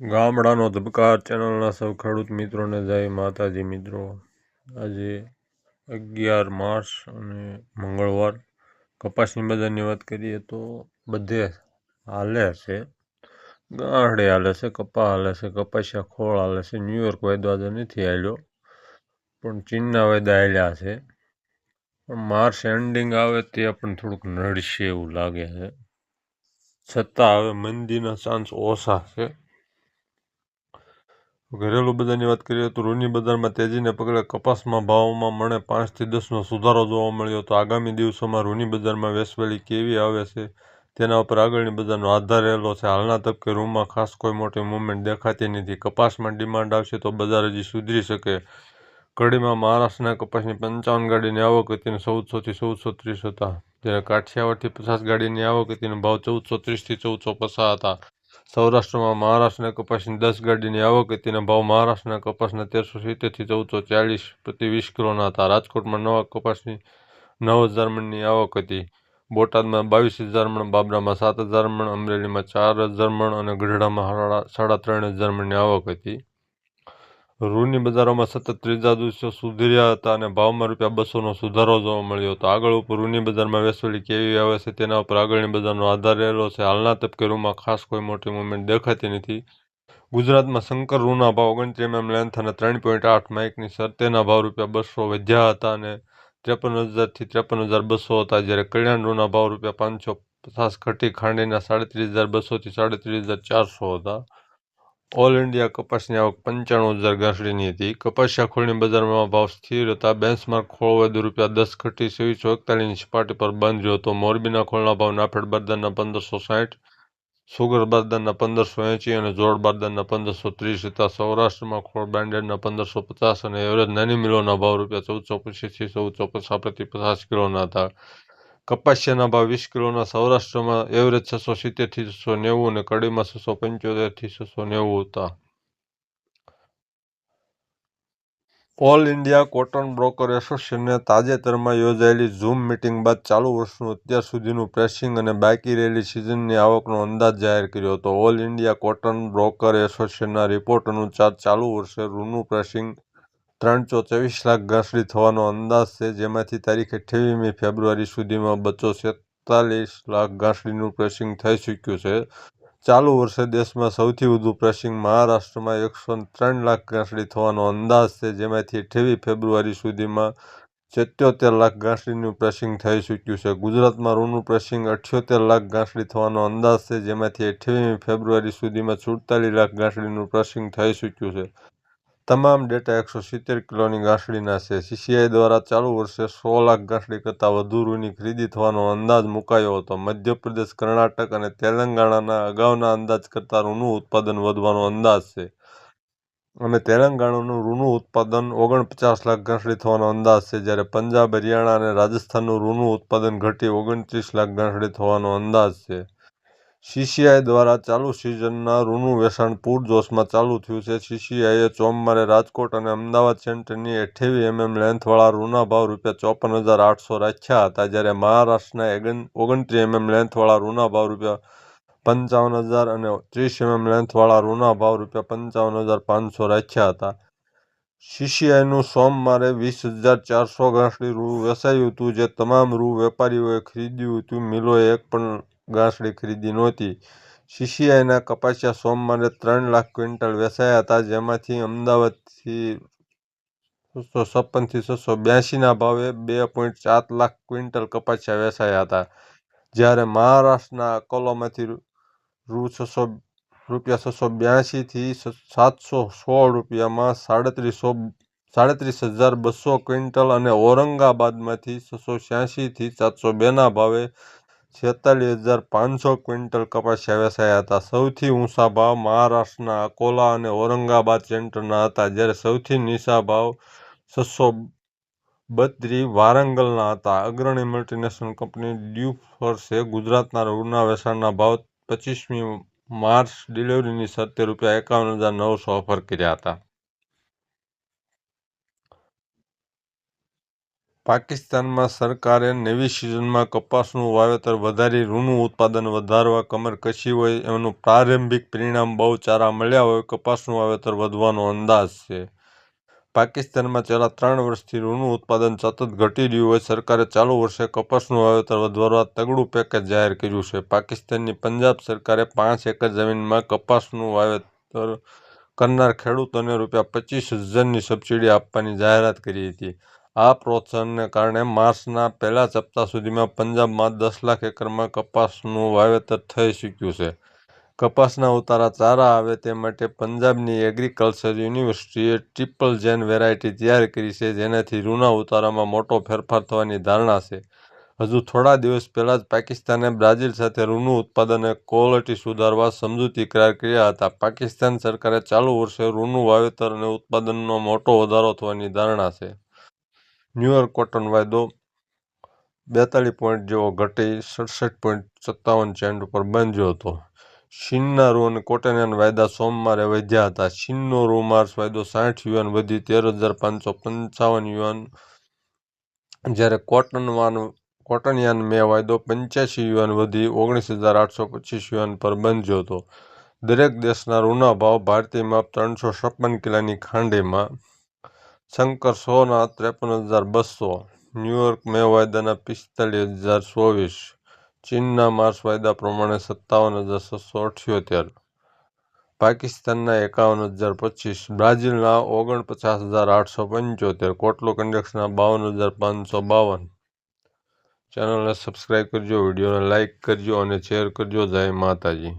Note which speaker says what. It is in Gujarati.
Speaker 1: ગામડાનો ધબકાર ચેનલના સૌ ખેડૂત મિત્રોને જય માતાજી મિત્રો. આજે અગિયાર માર્ચ અને મંગળવાર કપાસની બજારની વાત કરીએ તો બધે હાલે છે. ગાંહડે હાલે છે, કપા હાલે છે, કપાસિયા ખોળ હાલે છે. ન્યુયોર્ક વાયદો આજે નથી હાલ્યો, પણ ચીનના વાયદા હાલ્યા છે. પણ માર્ચ એન્ડિંગ આવે તે આપણને થોડુંક નડશે એવું લાગે છે. છતાં હવે મંદીના ચાન્સ ઓછા છે. ઘરેલું બજારની વાત કરીએ તો રૂની બજારમાં તેજીને પગલે કપાસમાં ભાવમાં મણે પાંચથી દસનો સુધારો જોવા મળ્યો તો આગામી દિવસોમાં રૂની બજારમાં વેસવેલી કેવી આવે છે? તેના ઉપર આગળની બજારનો આધાર રહેલો છે. હાલના તબકે રૂમમાં ખાસ કોઈ મોટી મુવમેન્ટ દેખાતી નથી. કપાસમાં ડિમાન્ડ આવશે તો બજાર હજી સુધરી શકે. કડીમાં મહારાષ્ટ્રના કપાસની પંચાવન ગાડીની આવક હતી ચૌદસોથી ચૌદસો ત્રીસ હતા. જ્યારે કાઠિયાવાડથી પચાસ ગાડીની આવક હતી ભાવ ચૌદસો ત્રીસથી ચૌદસો પચાસ હતા. સૌરાષ્ટ્રમાં મહારાષ્ટ્રના કપાસની દસ ગાડીની આવક હતી ભાવ મહારાષ્ટ્રના કપાસના તેરસો સિત્તેરથી ચૌદસો ચાલીસ પ્રતિ વીસ કિલોના હતા. રાજકોટમાં નવા કપાસની નવ હજાર મણની આવક હતી. બોટાદમાં બાવીસ હજાર મણ, બાબરામાં સાત હજાર મણ, અમરેલીમાં ચાર હજાર મણ અને ગઢડામાં સાડા ત્રણ હજાર મણની આવક હતી. રૂની બજારોમાં સતત ત્રીજા દિવસે સુધર્યા હતા અને ભાવમાં રૂપિયા બસોનો સુધારો જોવા મળ્યો હતો. આગળ ઉપર રૂની બજારમાં વેચવાલી કેવી આવે છે તેના ઉપર આગળની બજારનો આધાર રહેલો છે. હાલના તબકે રૂમાં ખાસ કોઈ મોટી મુવમેન્ટ દેખાતી નથી. ગુજરાતમાં શંકર રૂના ભાવ ઓગણત્રીસ એમએમ લેન્થ અને ત્રણ પોઈન્ટ આઠ માઇકની શરતેના ભાવ રૂપિયા બસો વધ્યા હતા અને ત્રેપન હજારથી ત્રેપન હજાર બસો હતા જ્યારે કલ્યાણ રૂના ભાવ રૂપિયા પાંચસો પચાસ ઘટી ખાંડીના સાડત્રીસ હજાર બસોથી સાડત્રીસ હજાર ચારસો હતા. ઓલ ઇન્ડિયા કપાસની આવક પંચાણું હજાર ગાંસડીની હતી. કપાસિયા ખોળની બજારમાં ભાવ સ્થિર હતા. બેન્ચમાર્ક ખોળ વધુ રૂપિયા દસ ઘટી છવ્વીસો એકતાલીસની સપાટી પર બંધ રહ્યો હતો. મોરબીના ખોળના ભાવ નાફેડ બારદારના પંદરસો સાઠ, સુગર બારદારના પંદરસો એંચી અને જોડ બારદારના પંદરસો ત્રીસ હતા. સૌરાષ્ટ્રમાં ખોળ બ્રાન્ડેડના પંદરસો પચાસ અને એવરેજ નાની મિલોના ભાવ રૂપિયા ચૌદસો પચીસથી ચૌદસો પચાસ પ્રતિ પચાસ કિલોના હતા. કપાસિયાના ભાવ વીસ કિલોના સૌરાષ્ટ્રમાં એવરેજ છસો સિત્તેરથી છસો નેવું અને કડીમાં છસો પંચોતેરથી છસો નેવું હતા. ઓલ ઇન્ડિયા કોટન બ્રોકર એસોસિએશને તાજેતરમાં યોજાયેલી ઝૂમ મિટિંગ બાદ ચાલુ વર્ષનું અત્યાર સુધીનું પ્રેસિંગ અને બાકી રહેલી સિઝનની આવકનો અંદાજ જાહેર કર્યો હતો. ઓલ ઇન્ડિયા કોટન બ્રોકર એસોસિએશનના રિપોર્ટ અનુસાર ચાલુ વર્ષે રૂનું પ્રેસિંગ ત્રણસો ચોવીસ લાખ ઘાસડી થવાનો અંદાજ છે, જેમાંથી તારીખ અઠ્યાવીસમી ફેબ્રુઆરી સુધીમાં બચ્ચો છેતાલીસ લાખ ઘાસડીનું પ્રેસિંગ થઈ ચૂક્યું છે. ચાલુ વર્ષે દેશમાં સૌથી વધુ પ્રેસિંગ મહારાષ્ટ્રમાં એકસો ત્રણ લાખ ઘાસડી થવાનો અંદાજ છે, જેમાંથી અઠ્યાવીસ ફેબ્રુઆરી સુધીમાં સિત્યોતેર લાખ ઘાસડીનું પ્રેસિંગ થઈ ચૂક્યું છે. ગુજરાતમાં રૂનું પ્રેસિંગ અઠ્યોતેર લાખ ઘાસડી થવાનો અંદાજ છે, જેમાંથી અઠ્યાવીસમી ફેબ્રુઆરી સુધીમાં સુડતાલીસ લાખ ઘાસડીનું પ્રેસિંગ થઈ ચૂક્યું છે. તમામ ડેટા એકસો સિત્તેર કિલોની ગાંસડીના છે. સીસીઆઈ દ્વારા ચાલુ વર્ષે સો લાખ ગાંસડી કરતાં વધુ રૂની ખરીદી થવાનો અંદાજ મુકાયો હતો. મધ્યપ્રદેશ, કર્ણાટક અને તેલંગાણાના અગાઉના અંદાજ કરતાં રૂનું ઉત્પાદન વધવાનો અંદાજ છે. અને તેલંગાણાનું રૂનું ઉત્પાદન ઓગણપચાસ લાખ ગાંસડી થવાનો અંદાજ છે, જ્યારે પંજાબ, હરિયાણા અને રાજસ્થાનનું રૂનું ઉત્પાદન ઘટી ઓગણત્રીસ લાખ ગાંસડી થવાનો અંદાજ છે. સીસીઆઈ દ્વારા ચાલુ સિઝનના રૂનું વેચાણ પૂરજોશમાં ચાલુ થયું છે. સીસીઆઈએ સોમવારે રાજકોટ અને અમદાવાદ સેન્ટરની અઠ્યાવીસ એમએમ લેન્થવાળા રૂના ભાવ રૂપિયા ચોપન હજાર આઠસો રાખ્યા હતા, જ્યારે મહારાષ્ટ્રના એગન, ઓગણત્રીસ એમએમ લેન્થવાળા રૂના ભાવ રૂપિયા પંચાવન હજાર અને ત્રીસ એમએમ લેન્થવાળા રૂના ભાવ રૂપિયા પંચાવન હજાર પાંચસો રાખ્યા હતા. સીસીઆઈનું સોમવારે વીસ હજાર ચારસો ગાંસડી રૂ, વેચાયું હતું, જે તમામ રૂ, વેપારીઓએ ખરીદ્યું હતું. મિલોએ એક પણ ગાંસડી ખરીદી નહોતી. સીસીઆઈના કપાસિયા સોમવારે ત્રણ લાખ ક્વિન્ટલ વેચાયા હતા, જેમાંથી અમદાવાદથી છસો છપ્પનથી છસો બ્યાસીના ભાવે બે પોઈન્ટ સાત લાખ ક્વિન્ટલ કપાસિયા વેચાયા હતા. જ્યારે મહારાષ્ટ્રના અકોલામાંથી રૂ છસો, રૂપિયા છસો બ્યાસીથી સાતસો સોળ રૂપિયામાં સાડત્રીસો, સાડત્રીસ હજાર બસો ક્વિન્ટલ અને ઔરંગાબાદમાંથી છસો છ્યાસીથી સાતસો બેના ભાવે છેતાલીસ હજાર પાંચસો ક્વિન્ટલ કપાસ વેચાયા હતા. સૌથી ઊંચા ભાવ મહારાષ્ટ્રના અકોલા અને ઔરંગાબાદ સેન્ટરના હતા, જ્યારે સૌથી નીચા ભાવ છસો બત્રી વારંગલના હતા. અગ્રણી મલ્ટીનેશનલ કંપની ડ્યુફર્સે ગુજરાતના રૂના વેચાણના ભાવ પચીસમી માર્ચ ડિલિવરીની શરતે રૂપિયા એકાવન હજાર નવસો ઓફર કર્યા હતા. પાકિસ્તાનમાં સરકારે નવી સિઝનમાં કપાસનું વાવેતર વધારી રૂનું ઉત્પાદન વધારવા, કમર કસી હોય એનું પ્રારંભિક પરિણામ બહુ સારા મળ્યા હોય, કપાસનું વાવેતર વધવાનો અંદાજ છે. પાકિસ્તાનમાં છેલ્લા ત્રણ વર્ષથી રૂનું ઉત્પાદન સતત ઘટી રહ્યું હોય, સરકારે ચાલુ વર્ષે કપાસનું વાવેતર વધારવા તગડું પેકેજ જાહેર કર્યું છે. પાકિસ્તાનની પંજાબ સરકારે પાંચ એકર જમીનમાં કપાસનું વાવેતર કરનાર ખેડૂતોને રૂપિયા પચીસ હજારની સબસિડી આપવાની જાહેરાત કરી હતી. આ પ્રોત્સાહનને કારણે માર્ચના પહેલા સપ્તાહ સુધીમાં પંજાબમાં દસ લાખ એકરમાં કપાસનું વાવેતર થઈ શક્યું છે. કપાસના ઉતારા ચારા આવે તે માટે પંજાબની એગ્રીકલ્ચર યુનિવર્સિટીએ ટ્રિપલ જેન વેરાયટી તૈયાર કરી છે, જેનાથી રૂના ઉતારામાં મોટો ફેરફાર થવાની ધારણા છે. હજુ થોડા દિવસ પહેલાં જ પાકિસ્તાને બ્રાઝિલ સાથે રૂનું ઉત્પાદન અને ક્વોલિટી સુધારવા સમજૂતી કરાર કર્યા હતા. પાકિસ્તાન સરકારે ચાલુ વર્ષે રૂનું વાવેતર અને ઉત્પાદનમાં મોટો વધારો થવાની ધારણા છે. ન્યૂયોર્ક કોટન વાયદો બેતાલીસ પોઈન્ટ જેવો ઘટી સડસઠ પોઈન્ટ સત્તાવન સેન્ટ ઉપર બંધ્યો હતો. શીનના રૂ અને કોટેનિયન વાયદા સોમવારે વધ્યા હતા. ચીનનો રૂ માર્ચ વાયદો સાઠ યુએન વધી તેર હજાર પાંચસો પંચાવન યુએન જ્યારે કોટનવાન કોટનિયાન મે વાયદો પંચ્યાસી યુએન વધી ઓગણીસ હજાર આઠસો પચીસ યુએન પર બંધ્યો હતો. દરેક દેશના રૂના ભાવ ભારતીય માપ ત્રણસો છપ્પન કિલાની ખાંડીમાં શંકર સોના ત્રેપન હજાર બસો ન્યૂયોર્ક મે વાયદાના પિસ્તાલીસ હજાર ચોવીસ, ચીનના માર્ચ વાયદા પ્રમાણે સત્તાવન હજાર છસો અઠ્યોતેર, પાકિસ્તાનના એકાવન હજાર પચીસ, બ્રાઝિલના ઓગણપચાસ હજાર આઠસો પંચોતેર, કોટલો ઇન્ડેક્સના બાવન હજાર પાંચસો બાવન. ચેનલને સબસ્ક્રાઈબ કરજો, વિડીયોને લાઇક કરજો અને શેર કરજો. જય માતાજી.